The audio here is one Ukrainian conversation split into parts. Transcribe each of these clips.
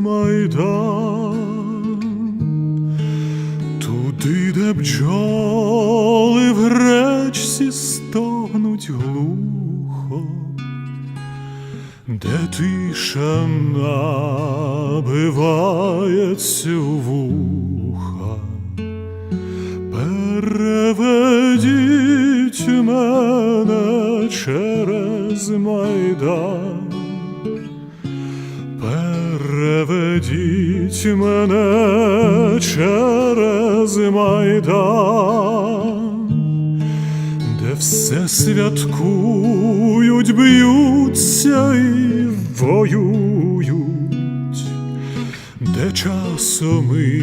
Майдан, туди, де бджоли в гречці стогнуть глухо, де тиша набивається в вуха. Переведіть мене через майдан. Переведіть мене через майдан, де все святкують, б'ються і воюють, де часом і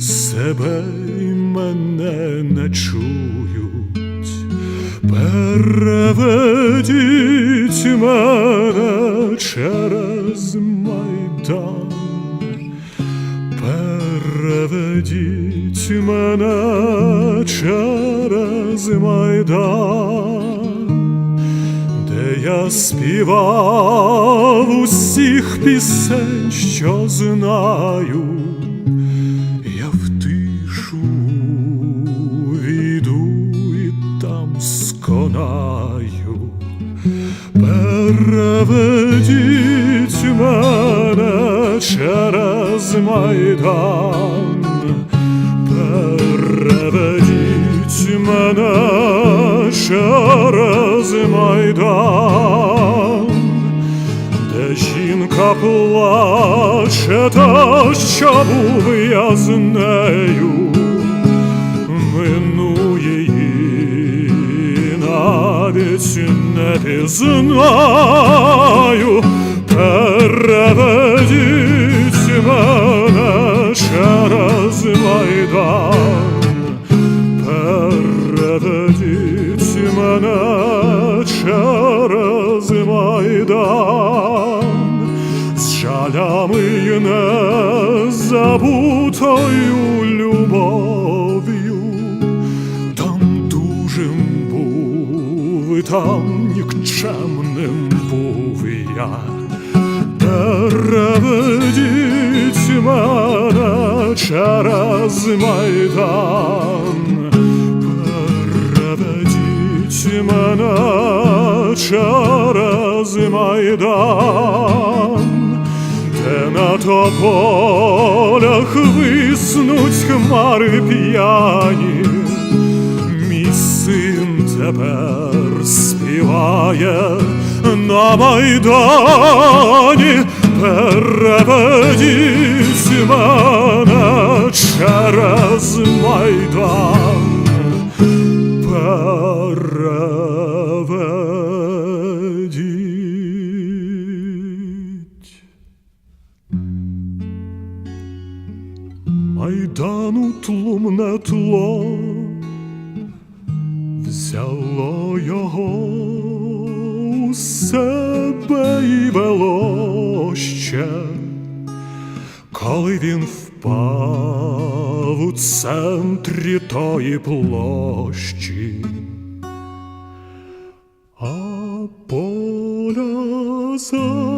себе і мене не чують. Переведіть мене через майдан, переведіть мене через майдан, де я співав усіх пісень, що знаю, там. Переведіть мене через майдан, переведіть мене через майдан, де жінка плаче, та що був я з нею, навіть не пізнаю, переведіть мене через майдан, з жалями й незабутою любов'ю, там дужим був, і там нікчемним був я. Переведіть мене через майдан, мене через майдан, де на тополях виснуть хмари п'яні. Мій син тепер співає на майдані, переведіть мене через майдан, Майдану тлумне тло. Взяло його у себе і вело ще, коли він впав у центрі тої площі, а поля за